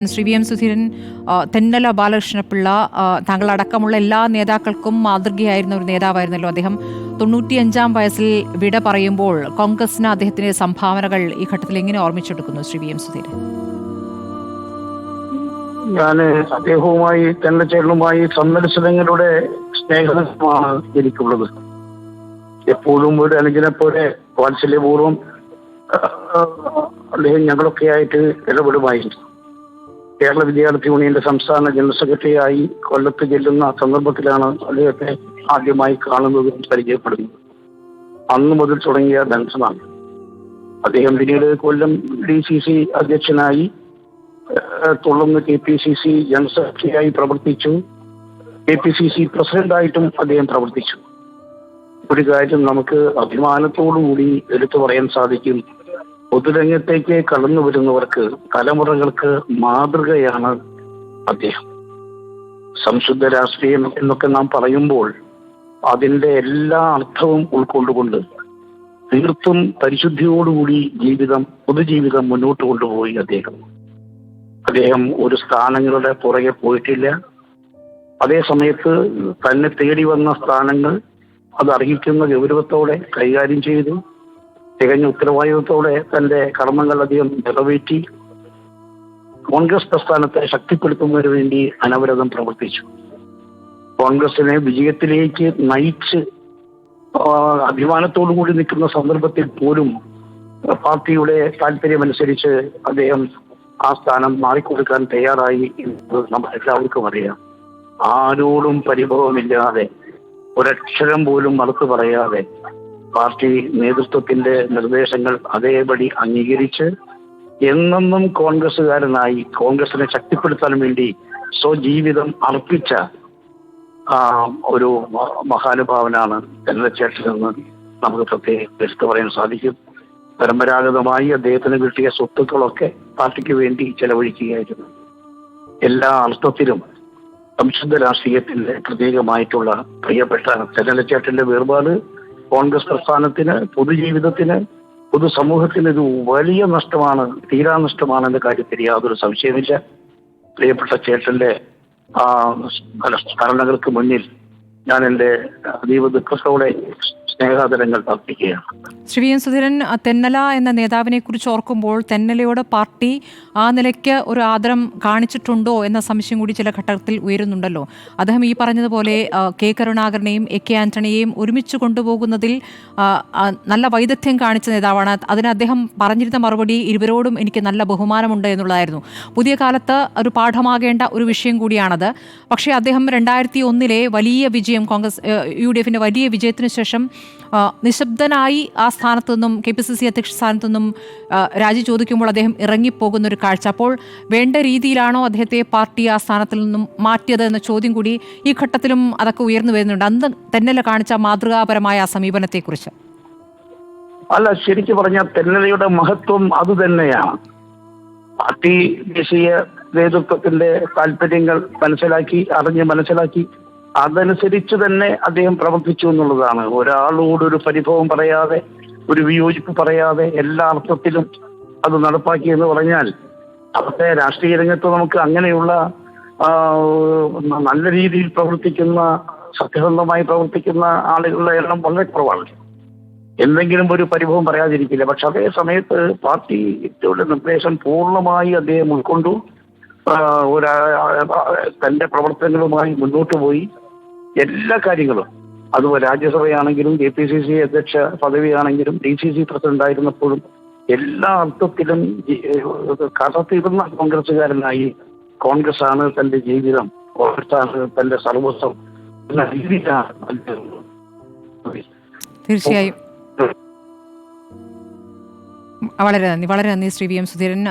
Shri V M Sudheeran Thennala Balakrishna Pillai താങ്കൾ താങ്കളടക്കമുള്ള എല്ലാ നേതാക്കൾക്കും മാതൃകയായിരുന്ന ഒരു നേതാവായിരുന്നല്ലോ അദ്ദേഹം. തൊണ്ണൂറ്റിയഞ്ചാം വയസ്സിൽ വിട പറയുമ്പോൾ കോൺഗ്രസിന് അദ്ദേഹത്തിന്റെ സംഭാവനകൾ ഈ ഘട്ടത്തിൽ എങ്ങനെ ഓർമ്മിച്ചെടുക്കുന്നു ശ്രീ വി എം സുധീരൻ? ഞാൻ അദ്ദേഹവുമായി തെന്നച്ചേട്ടനുമായി സന്ദർശനങ്ങളുടെ സ്നേഹമാണ് എനിക്കുള്ളത്. എപ്പോഴും ഒരു അനുജനെ പോലെ വാത്സല്യപൂർവം അദ്ദേഹം ഞങ്ങളൊക്കെ ആയിട്ട് ഇടപെടുമായിരുന്നു. കേരള വിദ്യാർത്ഥി യൂണിയന്റെ സംസ്ഥാന ജനറൽ സെക്രട്ടറിയായി കൊല്ലത്ത് ചെല്ലുന്ന സന്ദർഭത്തിലാണ് അദ്ദേഹത്തെ ആദ്യമായി കാണുന്നത് പരിചയപ്പെടുന്നത്. അന്ന് മുതൽ തുടങ്ങിയ ബന്ധമാണ്. അദ്ദേഹം പിന്നീട് കൊല്ലം ഡി സി സി അധ്യക്ഷനായി തുടർന്ന് K P C C general സെക്രട്ടറിയായി പ്രവർത്തിച്ചു. കെ പി സി സി പ്രസിഡന്റായിട്ടും അദ്ദേഹം പ്രവർത്തിച്ചു. ഒരു കാര്യം നമുക്ക് അഭിമാനത്തോടുകൂടി എടുത്തു പറയാൻ സാധിക്കും. പൊതുരംഗത്തേക്ക് കടന്നു വരുന്നവർക്ക് തലമുറകൾക്ക് മാതൃകയാണ് അദ്ദേഹം. സംശുദ്ധ രാഷ്ട്രീയം എന്നൊക്കെ നാം പറയുമ്പോൾ അതിന്റെ എല്ലാ അർത്ഥവും ഉൾക്കൊണ്ടുകൊണ്ട് തീർത്തും പരിശുദ്ധിയോടുകൂടി ജീവിതം പൊതുജീവിതം മുന്നോട്ട് കൊണ്ടുപോയി അദ്ദേഹം. അദ്ദേഹം ഒരു സ്ഥാനങ്ങളുടെ പുറകെ പോയിട്ടില്ല. അതേ സമയത്ത് തന്നെ തേടി വന്ന സ്ഥാനങ്ങൾ അത് അർഹിക്കുന്ന ഗൗരവത്തോടെ കൈകാര്യം ചെയ്തു. തികഞ്ഞ ഉത്തരവാദിത്വത്തോടെ തന്റെ കർമ്മങ്ങൾ അധികം നിറവേറ്റി കോൺഗ്രസ് പ്രസ്ഥാനത്തെ ശക്തിപ്പെടുത്തുന്നതിന് വേണ്ടി അനവരതം പ്രവർത്തിച്ചു. കോൺഗ്രസിനെ വിജയത്തിലേക്ക് നയിച്ച് അഭിമാനത്തോടു കൂടി നിൽക്കുന്ന സന്ദർഭത്തിൽ പോലും പാർട്ടിയുടെ താല്പര്യമനുസരിച്ച് അദ്ദേഹം ആ സ്ഥാനം മാറിക്കൊടുക്കാൻ തയ്യാറായി എന്നത് നമ്മൾ എല്ലാവർക്കും അറിയാം. ആരോടും പരിഭവമില്ലാതെ ഒരക്ഷരം പോലും മറുത്തു പറയാതെ പാർട്ടി നേതൃത്വത്തിന്റെ നിർദ്ദേശങ്ങൾ അതേപടി അംഗീകരിച്ച് എന്നെന്നും കോൺഗ്രസ്സുകാരനായി കോൺഗ്രസിനെ ശക്തിപ്പെടുത്താൻ വേണ്ടി സ്വജീവിതം അർപ്പിച്ച ഒരു മഹാനുഭാവനാണ് മഹാനുഭാവനാണ് എന്ന് നമുക്ക് പ്രത്യേകം എടുത്തു പറയാൻ സാധിക്കും. പരമ്പരാഗതമായി അദ്ദേഹത്തിന് കിട്ടിയ സ്വത്തുക്കളൊക്കെ പാർട്ടിക്ക് വേണ്ടി ചെലവഴിക്കുകയായിരുന്നു. എല്ലാ അർത്ഥത്തിലും സംശുദ്ധ രാഷ്ട്രീയത്തിന്റെ പ്രത്യേകമായിട്ടുള്ള പ്രിയപ്പെട്ട ചെന്നലച്ചേട്ടന്റെ വേർപാട് കോൺഗ്രസ് പ്രസ്ഥാനത്തിന് പൊതുജീവിതത്തിന് പൊതുസമൂഹത്തിന് ഒരു വലിയ നഷ്ടമാണ് തീരാ നഷ്ടമാണ് എന്ന കാര്യത്തിൽ യാതൊരു സംശയമില്ല പ്രിയപ്പെട്ട ചേട്ടന്റെ ആ സ്മരണകൾക്ക് മുന്നിൽ ഞാൻ എന്റെ അതീവ ദുഃഖത്തോടെ സ്നേഹാദരങ്ങൾ അർപ്പിക്കുകയാണ് ശ്രീ വി എൻ സുധീരൻ തെന്നല എന്ന നേതാവിനെ കുറിച്ച് ഓർക്കുമ്പോൾ തെന്നലയോട് പാർട്ടി ആ നിലയ്ക്ക് ഒരു ആദരം കാണിച്ചിട്ടുണ്ടോ എന്ന സംശയം കൂടി ചില ഘട്ടത്തിൽ ഉയരുന്നുണ്ടല്ലോ. അദ്ദേഹം ഈ പറഞ്ഞതുപോലെ കെ കരുണാകരനെയും എ കെ ആന്റണിയെയും ഒരുമിച്ച് കൊണ്ടുപോകുന്നതിൽ നല്ല വൈദഗ്ധ്യം കാണിച്ച നേതാവാണ്. അതിന് അദ്ദേഹം പറഞ്ഞിരുന്ന മറുപടി ഇരുവരോടും എനിക്ക് നല്ല ബഹുമാനമുണ്ട് എന്നുള്ളതായിരുന്നു. പുതിയ കാലത്ത് ഒരു പാഠമാകേണ്ട ഒരു വിഷയം കൂടിയാണത്. പക്ഷേ അദ്ദേഹം രണ്ടായിരത്തി ഒന്നിലെ വലിയ വിജയം കോൺഗ്രസ് യു ഡി വലിയ വിജയത്തിന് ശേഷം നിശബ്ദനായി ആ സ്ഥാനത്തു നിന്നും കെ പി സി സി അധ്യക്ഷ സ്ഥാനത്തു നിന്നും രാജി ചോദിക്കുമ്പോൾ അദ്ദേഹം ഇറങ്ങിപ്പോകുന്ന ഒരു കാഴ്ച. അപ്പോൾ വേണ്ട രീതിയിലാണോ അദ്ദേഹത്തെ പാർട്ടി ആ സ്ഥാനത്തിൽ നിന്നും മാറ്റിയത് എന്ന ചോദ്യം കൂടി ഈ ഘട്ടത്തിലും അതൊക്കെ ഉയർന്നു വരുന്നുണ്ട്. അന്ന് തെന്നല കാണിച്ച മാതൃകാപരമായ ആ സമീപനത്തെക്കുറിച്ച്. അല്ല ശരിക്കും പറഞ്ഞാൽ തെന്നലയുടെ മഹത്വം അത് തന്നെയാണ്. പാർട്ടി ദേശീയ നേതൃത്വത്തിന്റെ താല്പര്യങ്ങൾ മനസ്സിലാക്കി അറിഞ്ഞ് മനസ്സിലാക്കി അതനുസരിച്ച് തന്നെ അദ്ദേഹം പ്രവർത്തിച്ചു എന്നുള്ളതാണ്. ഒരാളോട് ഒരു പരിഭവം പറയാതെ ഒരു വിയോജിപ്പ് പറയാതെ എല്ലാ അർത്ഥത്തിലും അത് നടപ്പാക്കി എന്ന് പറഞ്ഞാൽ അവിടുത്തെ രാഷ്ട്രീയ രംഗത്ത് നമുക്ക് അങ്ങനെയുള്ള നല്ല രീതിയിൽ പ്രവർത്തിക്കുന്ന സത്യസന്ധമായി പ്രവർത്തിക്കുന്ന ആളുകളുടെ എണ്ണം വളരെ കുറവാണ്. എന്തെങ്കിലും ഒരു പരിഭവം പറയാതിരിക്കില്ല. പക്ഷെ അതേ സമയത്ത് പാർട്ടിയുടെ നിർദ്ദേശം പൂർണമായി അദ്ദേഹം ഉൾക്കൊണ്ടു ഒരു തന്റെ പ്രവർത്തനങ്ങളുമായി മുന്നോട്ട് പോയി. എല്ലാ കാര്യങ്ങളും. അതുപോലെ രാജ്യസഭയാണെങ്കിലും കെ പി സി സി അധ്യക്ഷ പദവിയാണെങ്കിലും ഡി സി സി പ്രസിഡന്റ് ആയിരുന്നപ്പോഴും എല്ലാ അർത്ഥത്തിലും കടത്തിരുന്ന കോൺഗ്രസ്സുകാരനായി കോൺഗ്രസ് ആണ് തന്റെ ജീവിതം കോൺഗ്രസ് ആണ് തന്റെ സർവസ്വം എന്ന രീതിയിലാണ് തീർച്ചയായും. വളരെ നന്ദി വളരെ നന്ദി ശ്രീ വി എം സുധീരൻ.